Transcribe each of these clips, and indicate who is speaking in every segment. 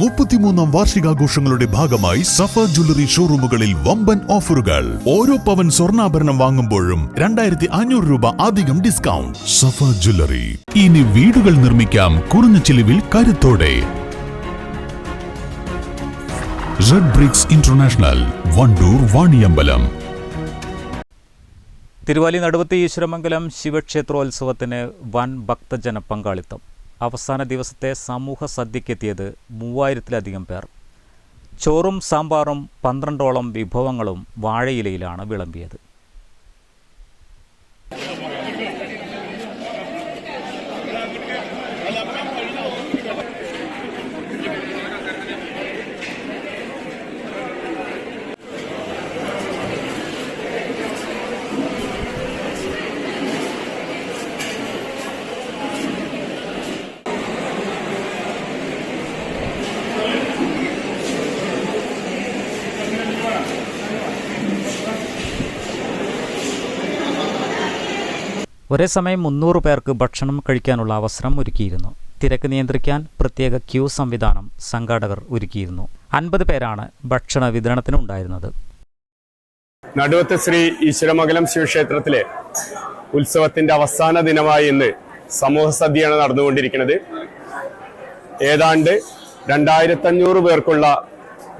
Speaker 1: മുപ്പത്തിമൂന്നാം വാർഷികാഘോഷങ്ങളുടെ ഭാഗമായി സഫ ജ്വല്ലറി ഷോറൂമുകളിൽ വമ്പൻ ഓഫറുകൾ. ഓരോ പവൻ സ്വർണാഭരണം വാങ്ങുമ്പോഴും രണ്ടായിരത്തി അഞ്ഞൂറ് രൂപ അധികം ഡിസ്കൗണ്ട്. സഫ ജ്വല്ലറി. ഇനി വീടുകൾ നിർമ്മിക്കാം കുറഞ്ഞ ചിലവിൽ കരുത്തോടെ. Red bricks international Wandoor Vaniyambalam.
Speaker 2: Thiruvali നടുവത്തെ Eeswaramangalam ശിവക്ഷേത്രോത്സവത്തിന് വൻ ഭക്തജന പങ്കാളിത്തം. അവസാന ദിവസത്തെ സമൂഹ സദ്യക്കെത്തിയത് മൂവായിരത്തിലധികം പേർ. ചോറും സാമ്പാറും പന്ത്രണ്ടോളം വിഭവങ്ങളും വാഴയിലയിലാണ് വിളമ്പിയത്. ഒരേ സമയം മുന്നൂറ് പേർക്ക് ഭക്ഷണം കഴിക്കാനുള്ള അവസരം ഒരുക്കിയിരുന്നു. തിരക്ക് നിയന്ത്രിക്കാൻ പ്രത്യേക ക്യൂ സംവിധാനം സംഘാടകർ ഒരുക്കിയിരുന്നു. അൻപത് പേരാണ് ഭക്ഷണ വിതരണത്തിനുണ്ടായിരുന്നത്
Speaker 3: നടുവത്ത് ശ്രീ ഈശ്വരമംഗലം ശിവക്ഷേത്രത്തിലെ ഉത്സവത്തിന്റെ അവസാന ദിനമായി ഇന്ന് സമൂഹ സദ്യയാണ് നടന്നുകൊണ്ടിരിക്കുന്നത്. ഏതാണ്ട് രണ്ടായിരത്തി അഞ്ഞൂറ് പേർക്കുള്ള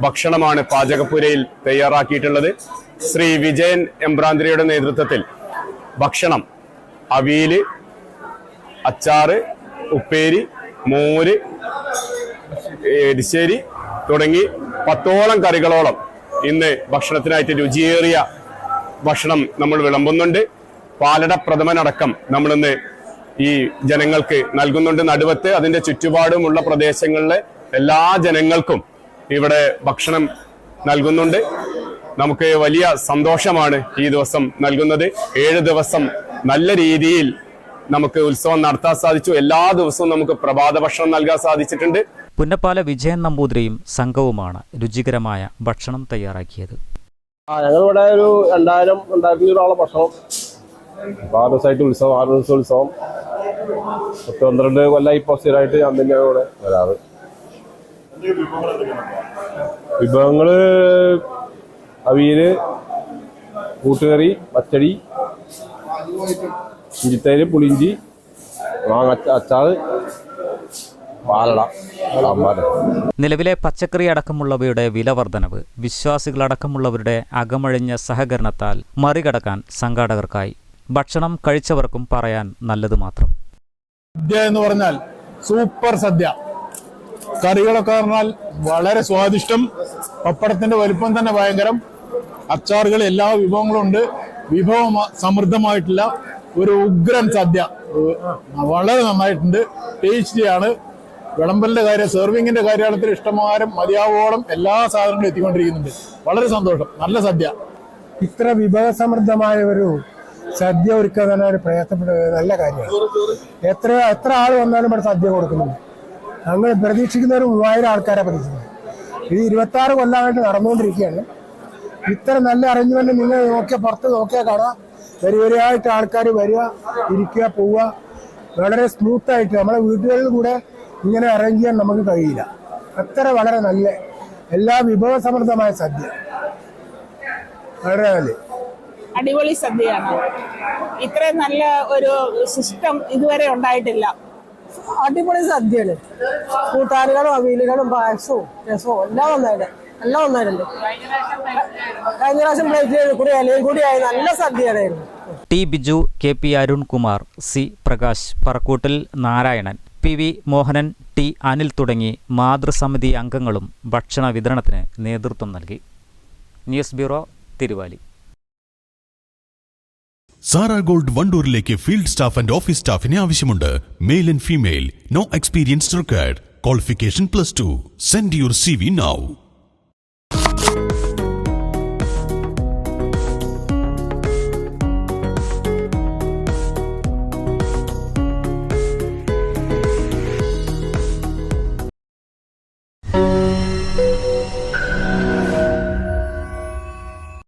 Speaker 3: ഭക്ഷണമാണ് പാചകപ്പുരയിൽ തയ്യാറാക്കിയിട്ടുള്ളത്. ശ്രീ വിജയൻ എംബ്രാന്തിരിയുടെ നേതൃത്വത്തിൽ ഭക്ഷണം അവിയൽ അച്ചാറ് ഉപ്പേരി മോര് എരിശ്ശേരി തുടങ്ങി പത്തോളം കറികളോളം ഇന്ന് ഭക്ഷണത്തിനായിട്ട് രുചിയേറിയ ഭക്ഷണം നമ്മൾ വിളമ്പുന്നുണ്ട്. പാലട പ്രഥമനടക്കം നമ്മളിന്ന് ഈ ജനങ്ങൾക്ക് നൽകുന്നുണ്ട്. നടുവത്ത് അതിന്റെ ചുറ്റുപാടുമുള്ള പ്രദേശങ്ങളിലെ എല്ലാ ജനങ്ങൾക്കും ഇവിടെ ഭക്ഷണം നൽകുന്നുണ്ട്. നമുക്ക് വലിയ സന്തോഷമാണ് ഈ ദിവസം നൽകുന്നത്. ഏഴ് ദിവസം നല്ല രീതിയിൽ നമുക്ക് ഉത്സവം നടത്താൻ സാധിച്ചു. എല്ലാ ദിവസവും നമുക്ക് പ്രഭാത ഭക്ഷണം നൽകാൻ സാധിച്ചിട്ടുണ്ട്.
Speaker 2: പുന്നപ്പാല വിജയൻ നമ്പൂതിരിയും സംഘവുമാണ് രുചികരമായ ഭക്ഷണം തയ്യാറാക്കിയത്.
Speaker 4: ആ ഞങ്ങളിവിടെ ഒരു രണ്ടായിരം രണ്ടായിരത്തി അഞ്ഞൂറോളം ഭക്ഷണം. ആറ് ദിവസമായിട്ട് ഉത്സവം ആറ് ദിവസം ഉത്സവം. പത്ത് പന്ത്രണ്ട് കൊല്ലം ഇപ്പോൾ സ്ഥിരമായിട്ട് ഞാൻ തന്നെയാണ് ഇവിടെ വരാറ്. വിഭവങ്ങൾ അവിയൽ കൂട്ടുകറി പച്ചടി ഇഞ്ചിത്തേര് പുളിഞ്ചി അച്ചാറ് പാലട
Speaker 2: നിലവിലെ പച്ചക്കറി അടക്കമുള്ളവയുടെ വില വർധനവ് വിശ്വാസികളടക്കമുള്ളവരുടെ അകമഴിഞ്ഞ സഹകരണത്താൽ മറികടക്കാൻ സംഘാടകർക്കായി. ഭക്ഷണം കഴിച്ചവർക്കും പറയാൻ നല്ലത് മാത്രം.
Speaker 5: സദ്യ എന്ന് പറഞ്ഞാൽ സൂപ്പർ സദ്യ. കറികളൊക്കെ പറഞ്ഞാൽ വളരെ സ്വാദിഷ്ടം പപ്പടത്തിന്റെ വലിപ്പം തന്നെ ഭയങ്കരം. അച്ചാറുകൾ എല്ലാ വിഭവങ്ങളും ഉണ്ട്. വിഭവം സമൃദ്ധമായിട്ടുള്ള ഒരു ഉഗ്രൻ സദ്യ. വളരെ നന്നായിട്ടുണ്ട്. ടേസ്റ്റിയാണ്. വിളമ്പലിന്റെ കാര്യം സെർവിങ്ങിന്റെ കാര്യത്തിൽ ഇഷ്ടമാരം മതിയാവോളം എല്ലാ സാധനങ്ങളും എത്തിക്കൊണ്ടിരിക്കുന്നുണ്ട്. വളരെ സന്തോഷം. നല്ല സദ്യ.
Speaker 6: ഇത്ര വിഭവസമൃദ്ധമായ ഒരു സദ്യ ഒരുക്കുക തന്നെ ഒരു പ്രയത്നപ്പെട്ട നല്ല കാര്യമാണ്. എത്ര എത്ര ആൾ വന്നാലും ഇവിടെ സദ്യ കൊടുക്കുന്നുണ്ട്. ഞങ്ങൾ പ്രതീക്ഷിക്കുന്ന ഒരു മൂവായിരം ആൾക്കാരെ പ്രതീക്ഷിക്കുന്നത്. ഇത് ഇരുപത്തി ആറ് കൊല്ലമായിട്ട് നടന്നുകൊണ്ടിരിക്കുകയാണ്. ഇത്ര നല്ല അറേഞ്ച്മെന്റ് നിങ്ങൾ നോക്കിയ പുറത്ത് നോക്കിയാൽ കാണാം. വരി വരിയായിട്ട് ആൾക്കാർ വരിക ഇരിക്കുക പോവുക. വളരെ സ്മൂത്ത് ആയിട്ട് നമ്മളെ വീടുകളിൽ കൂടെ ഇങ്ങനെ അറേഞ്ച് ചെയ്യാൻ നമുക്ക് കഴിയില്ല. അത്ര വളരെ നല്ല എല്ലാ വിഭവസമൃദ്ധമായ സദ്യ. വളരെ നല്ല.
Speaker 7: അടിപൊളി സദ്യയാണ്. ഇത്രയും നല്ല ഒരു സിസ്റ്റം ഇതുവരെ ഉണ്ടായിട്ടില്ല.
Speaker 8: അടിപൊളി സദ്യയാണ്. കൂട്ടാനുകളും അവീലുകളും പായസവും രസവും എല്ലാം ഒന്നായിട്ട് എല്ലാം ഒന്നായിരുന്നു കഴിഞ്ഞ പ്രാവശ്യം പ്ലേറ്റ് കൂടി ഇലയും കൂടി ആയി നല്ല സദ്യയായിരുന്നു
Speaker 2: T Biju K P Arunkumar C Prakash Parakkoottil Narayanan P V Mohanan T Anil തുടങ്ങി മാതൃസമിതി അംഗങ്ങളും ഭക്ഷണ വിതരണത്തിന് നേതൃത്വം നൽകി. News bureau Thiruvali.
Speaker 1: Sara gold വണ്ടൂരിലേക്ക് field staff and office സ്റ്റാഫിനെ ആവശ്യമുണ്ട്. Male and female. No experience required. Qualification plus two. Send your C V now.